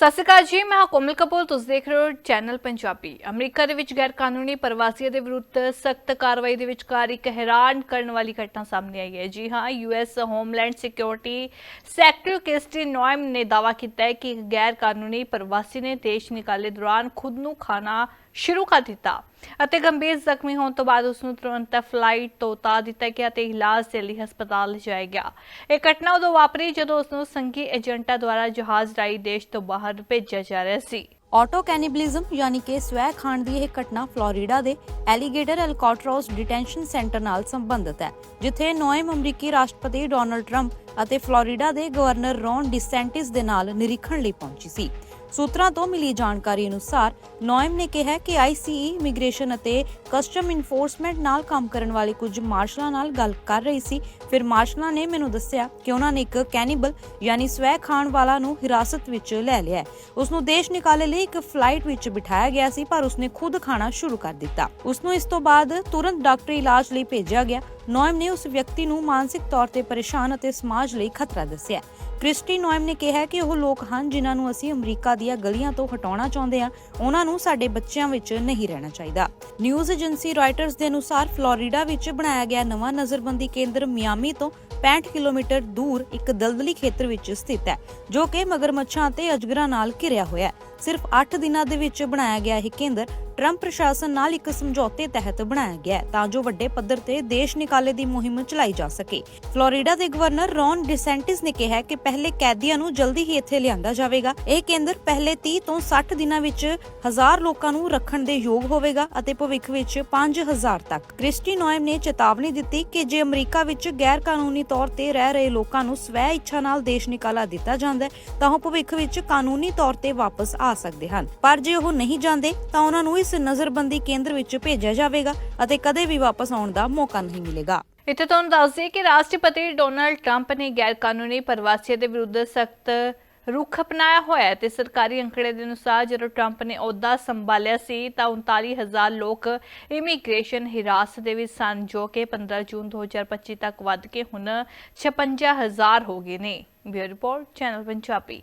ਸਤਿ ਸ਼੍ਰੀ ਅਕਾਲ ਜੀ, ਮੈਂ ਕੋਮਲ ਕਪੂਰ, ਤੁਸੀਂ ਦੇਖ ਰਹੇ ਹੋ ਚੈਨਲ ਪੰਜਾਬੀ। ਅਮਰੀਕਾ ਦੇ ਵਿੱਚ ਗੈਰ ਕਾਨੂੰਨੀ ਪ੍ਰਵਾਸੀਆਂ ਦੇ ਵਿਰੁੱਧ ਸਖਤ ਕਾਰਵਾਈ ਦੇ ਵਿਚਕਾਰ ਇੱਕ ਹੈਰਾਨ ਕਰਨ ਵਾਲੀ ਘਟਨਾ ਸਾਹਮਣੇ ਆਈ ਹੈ। ਜੀ ਹਾਂ US homeland security secretary Kristi Noem ਨੇ ਦਾਅਵਾ ਕੀਤਾ ਹੈ ਕਿ ਇੱਕ ਗੈਰ ਕਾਨੂੰਨੀ ਪ੍ਰਵਾਸੀ ਨੇ ਦੇਸ਼ ਨਿਕਾਲੇ ਦੌਰਾਨ ਖੁਦ ਨੂੰ ਖਾਣਾ ਸ਼ੁਰੂ ਕਰ ਦਿੱਤਾ। ਅਤੇ ਗੰਭੀਰ ਜ਼ਖਮੀ ਹੋਣ ਤੋਂ ਬਾਅਦ ਉਸ ਨੂੰ ਤੁਰੰਤ ਫਲਾਈਟ ਤੋਂ ਉਤਾਰ ਦਿੱਤਾ ਗਿਆ ਤੇ ਇਲਾਜ ਦੇ ਲਈ ਹਸਪਤਾਲ ਲਿਜਾਇਆ ਗਿਆ। ਇਹ ਘਟਨਾ ਉਦੋਂ ਵਾਪਰੀ ਜਦੋਂ ਉਸ ਨੂੰ ਸੰਘੀ ਏਜੰਟਾਂ ਦੁਆਰਾ ਜਹਾਜ਼ ਰਾਹੀਂ ਦੇਸ਼ ਤੋਂ ਬਾਹਰ ਭੇਜਿਆ ਜਾ ਰਿਹਾ ਸੀ। ਆਟੋ ਕੈਨੀਬਲਿਜ਼ਮ ਯਾਨੀ ਕਿ ਸਵੈ ਖਾਣ ਦੀ ਇਹ ਘਟਨਾ ਫਲੋਰੀਡਾ ਦੇ ਐਲੀਗੇਟਰ ਐਲਕਾਟਰੋਸ ਡਿਟੈਂਸ਼ਨ ਸੈਂਟਰ ਨਾਲ ਸੰਬੰਧਿਤ ਹੈ, ਜਿੱਥੇ ਨੌਇਮ ਅਮਰੀਕੀ ਰਾਸ਼ਟਰਪਤੀ ਡੋਨਲਡ ਟਰੰਪ ਅਤੇ ਫਲੋਰੀਡਾ ਦੇ ਗਵਰਨਰ ਰੌਨ ਡਿਸੈਂਟਿਸ ਦੇ ਨਾਲ ਨਿਰੀਖਣ ਲਈ ਪਹੁੰਚੀ ਸੀ। ਸੂਤਰਾਂ ਤੋਂ ਮਿਲੀ ਜਾਣਕਾਰੀ ਅਨੁਸਾਰ, ਨੌਇਮ ਨੇ ਕਿਹਾ ਕਿ ਆਈਸੀਈ ਇਮੀਗ੍ਰੇਸ਼ਨ ਅਤੇ ਕਸਟਮ ਇਨਫੋਰਸਮੈਂਟ ਨਾਲ ਕੰਮ ਕਰਨ ਵਾਲੇ ਕੁਝ ਮਾਰਸ਼ਲਾਂ ਨਾਲ ਗੱਲ ਕਰ ਰਹੀ ਸੀ। ਫਿਰ ਮਾਰਸ਼ਲਾਂ ਨੇ ਮੈਨੂੰ ਦੱਸਿਆ ਕਿ ਉਹਨਾਂ ਨੇ ਇੱਕ ਕੈਨੀਬਲ, ਯਾਨੀ ਸਵੈ ਖਾਣ ਵਾਲਾ ਨੂੰ ਹਿਰਾਸਤ ਵਿੱਚ ਲੈ ਲਿਆ। ਹੈ। ਉਸ ਨੂੰ ਦੇਸ਼ ਨਿਕਾਲੇ ਲਈ ਇੱਕ ਫਲਾਈਟ ਵਿੱਚ ਬਿਠਾਇਆ ਗਿਆ ਸੀ, ਪਰ ਉਸਨੇ ਖੁਦ ਖਾਣਾ ਸ਼ੁਰੂ ਕਰ ਦਿੱਤਾ। ਉਸ ਨੂੰ ਇਸ ਤੋਂ ਬਾਅਦ ਤੁਰੰਤ ਡਾਕਟਰੀ ਇਲਾਜ ਲਈ ਭੇਜਿਆ ਗਿਆ। ਨੋਇਮ ਨੇ ਉਸ ਵਿਅਕਤੀ ਨੂੰ ਮਾਨਸਿਕ ਤੌਰ ਤੇ ਪਰੇਸ਼ਾਨ ਅਤੇ ਸਮਾਜ ਲਈ ਖਤਰਾ ਦੱਸਿਆ। ਕ੍ਰਿਸਟੀ ਨੋਇਮ ਨੇ ਕਿਹਾ ਕਿ ਉਹ ਲੋਕ ਹਨ ਜਿਨ੍ਹਾਂ ਨੂੰ ਅਸੀਂ ਅਮਰੀਕਾ ਦੀਆਂ ਗਲੀਆਂ ਤੋਂ ਹਟਾਉਣਾ ਚਾਹੁੰਦੇ ਹਾਂ। ਉਹਨਾਂ ਨੂੰ ਸਾਡੇ ਬੱਚਿਆਂ ਵਿੱਚ ਨਹੀਂ ਰਹਿਣਾ ਚਾਹੀਦਾ। ਨਿਊਜ਼ ਏਜੰਸੀ ਰਾਇਟਰਸ ਦੇ ਅਨੁਸਾਰ ਫਲੋਰੀਡਾ ਵਿੱਚ ਬਣਾਇਆ ਗਿਆ ਨਵਾਂ ਨਜ਼ਰਬੰਦੀ ਕੇਂਦਰ ਮਿਆਮੀ ਤੋਂ 65 ਕਿਲੋਮੀਟਰ ਦੂਰ ਇੱਕ ਦਲਦਲੀ ਖੇਤਰ ਵਿੱਚ ਸਥਿਤ ਹੈ, ਜੋ ਕਿ ਮਗਰਮੱਛਾਂ ਅਤੇ ਅਜਗਰਾਂ ਨਾਲ ਘਿਰਿਆ ਹੋਇਆ ਹੈ। ਸਿਰਫ 8 ਦਿਨਾਂ ਦੇ ਵਿੱਚ ਬਣਾਇਆ ਗਿਆ ਇਹ ਕੇਂਦਰ ਟਰੰਪ ਪ੍ਰਸ਼ਾਸਨ ਨਾਲ ਇੱਕ ਸਮਝੌਤੇ ਤਹਿਤ ਬਣਾਇਆ ਗਿਆ ਤਾਂ ਜੋ ਵੱਡੇ ਪੱਧਰ ਤੇ ਦੇਸ਼ ਨਿਕਾਲੇ ਦੀ ਮੁਹਿੰਮ ਚਲਾਈ ਜਾ ਸਕੇ। ਫਲੋਰੀਡਾ ਦੇ ਗਵਰਨਰ ਰੌਨ ਡਿਸੈਂਟਿਸ ਨੇ ਕਿਹਾ ਕਿ ਪਹਿਲੇ ਕੈਦੀਆਂ ਨੂੰ ਜਲਦੀ ਹੀ ਇੱਥੇ ਲਿਆਂਦਾ ਜਾਵੇਗਾ। ਇਹ ਕੇਂਦਰ ਪਹਿਲੇ 30 ਤੋਂ 60 ਦਿਨਾਂ ਵਿੱਚ ਹਜ਼ਾਰ ਲੋਕਾਂ ਨੂੰ ਰੱਖਣ ਦੇ ਯੋਗ ਹੋਵੇਗਾ ਅਤੇ ਭਵਿੱਖ ਵਿੱਚ 5000 ਤੱਕ। ਕ੍ਰਿਸਟੀ ਨੋਇਮ ਨੇ ਚੇਤਾਵਨੀ ਦਿੱਤੀ ਕਿ ਜੇ ਅਮਰੀਕਾ ਵਿੱਚ ਗੈਰ ਕਾਨੂੰਨੀ ਤੌਰ ਤੇ ਰਹਿ ਰਹੇ ਲੋਕਾਂ ਨੂੰ ਸਵੈ ਇੱਛਾ ਨਾਲ ਦੇਸ਼ ਨਿਕਾਲਾ ਦਿੱਤਾ ਜਾਂਦਾ ਹੈ, ਤਾਂ ਉਹ ਭਵਿੱਖ ਵਿੱਚ ਕਾਨੂੰਨੀ ਤੌਰ ਤੇ ਵਾਪਸ ਆ ਸਕਦੇ ਹਨ। ਪਰ ਜੇ ਉਹ ਨਹੀਂ ਜਾਂਦੇ, ਤਾਂ ਉਹਨਾਂ ਨੂੰ ਇਸ ਨਜ਼ਰਬੰਦੀ ਕੇਂਦਰ ਵਿੱਚ ਭੇਜਿਆ ਜਾਵੇਗਾ ਅਤੇ ਕਦੇ ਵੀ ਵਾਪਸ ਆਉਣ ਦਾ ਮੌਕਾ ਨਹੀਂ ਮਿਲੇਗਾ। ਇੱਥੇ ਤੁਹਾਨੂੰ ਦੱਸ ਦਈਏ ਕਿ ਰਾਸ਼ਟਰਪਤੀ ਡੋਨਾਲਡ ਟਰੰਪ ਨੇ ਗੈਰ ਕਾਨੂੰਨੀ ਪ੍ਰਵਾਸੀਆਂ ਦੇ ਵਿਰੁੱਧ ਸਖਤ ਰੁਖ ਅਪਣਾਇਆ ਹੋਇਆ ਹੈ ਤੇ ਸਰਕਾਰੀ ਅੰਕੜੇ ਦੇ ਅਨੁਸਾਰ ਜਦੋਂ ਟਰੰਪ ਨੇ ਅਹੁਦਾ ਸੰਭਾਲਿਆ ਸੀ, ਤਾਂ 39000 ਲੋਕ ਇਮੀਗ੍ਰੇਸ਼ਨ ਹਿਰਾਸਤ ਦੇ ਵਿੱਚ ਸਨ, ਜੋ ਕਿ 15 ਜੂਨ 2025 ਤੱਕ ਵੱਧ ਕੇ ਹੁਣ 56000 ਹੋ ਗਏ ਨੇ। Bureau report, channel Punjabi.